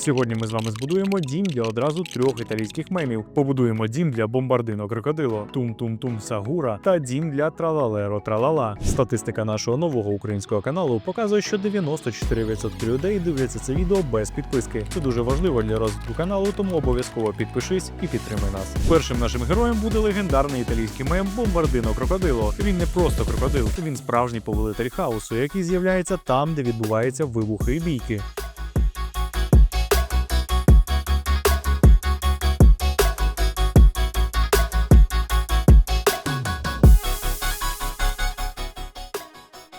Сьогодні ми з вами збудуємо дім для одразу трьох італійських мемів. Побудуємо дім для бомбардино крокодило, тум-тум-тум сагура та дім для тралалеро тралала. Статистика нашого нового українського каналу показує, що 94% людей дивляться це відео без підписки. Це дуже важливо для розвитку каналу, тому обов'язково підпишись і підтримай нас. Першим нашим героєм буде легендарний італійський мем Бомбардино крокодило. Він не просто крокодил, він справжній повелитель хаосу, який з'являється там, де відбуваються вибухи і бійки.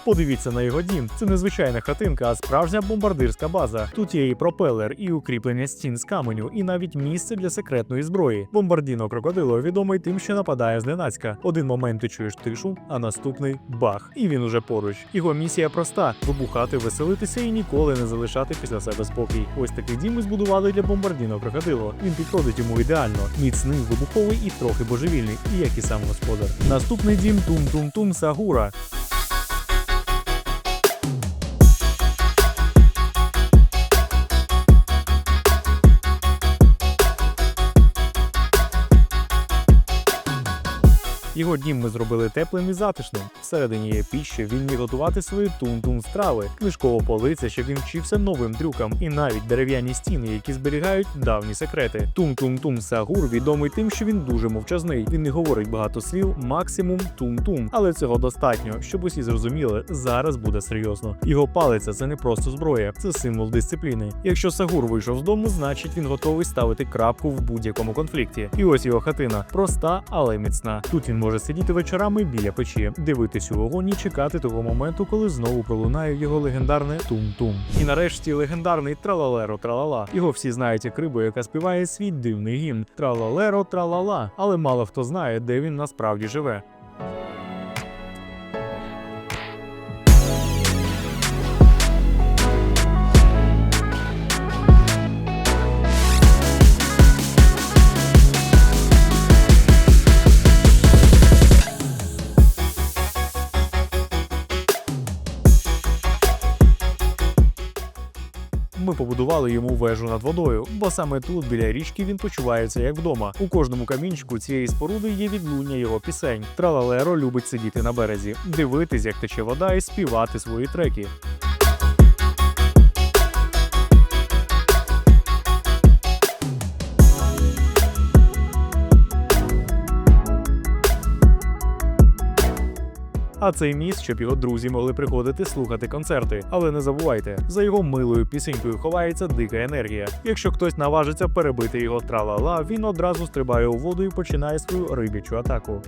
Подивіться на його дім. Це не звичайна хатинка, а справжня бомбардирська база. Тут є і пропелер, і укріплення стін з каменю, і навіть місце для секретної зброї. Бомбардіно крокодило відомий тим, що нападає зненацька. Один момент ти чуєш тишу, а наступний бах. І він уже поруч. Його місія проста: вибухати, веселитися і ніколи не залишати після себе спокій. Ось такий дім ми збудували для бомбардіно крокодило. Він підходить йому ідеально, міцний, вибуховий і трохи божевільний, як і сам господар. Наступний дім Тум-Тум-Тум Сагура. Його дім ми зробили теплим і затишним. Всередині є піща, він міг готувати свої тум-тум страви, книжкова полиця, щоб він вчився новим трюкам, і навіть дерев'яні стіни, які зберігають давні секрети. Тум-тум-тум Сагур відомий тим, що він дуже мовчазний. Він не говорить багато слів, максимум тум-тум. Але цього достатньо, щоб усі зрозуміли, зараз буде серйозно. Його палиця це не просто зброя, це символ дисципліни. Якщо Сагур вийшов з дому, значить він готовий ставити крапку в будь-якому конфлікті. І ось його хатина проста, але міцна. Тут він може сидіти вечорами біля печі, дивитись у вогонь і чекати того моменту, коли знову пролунає його легендарне тум-тум. І нарешті легендарний тралалеро тралала. Його всі знають як рибу, яка співає свій дивний гімн тралалеро тралала. Але мало хто знає, де він насправді живе. Ми побудували йому вежу над водою, бо саме тут, біля річки, він почувається як вдома. У кожному камінчику цієї споруди є відлуння його пісень. Тралалеро любить сидіти на березі, дивитись, як тече вода, і співати свої треки. А цей міст, щоб його друзі могли приходити слухати концерти. Але не забувайте, за його милою пісенькою ховається дика енергія. Якщо хтось наважиться перебити його тралала, він одразу стрибає у воду і починає свою рибячу атаку.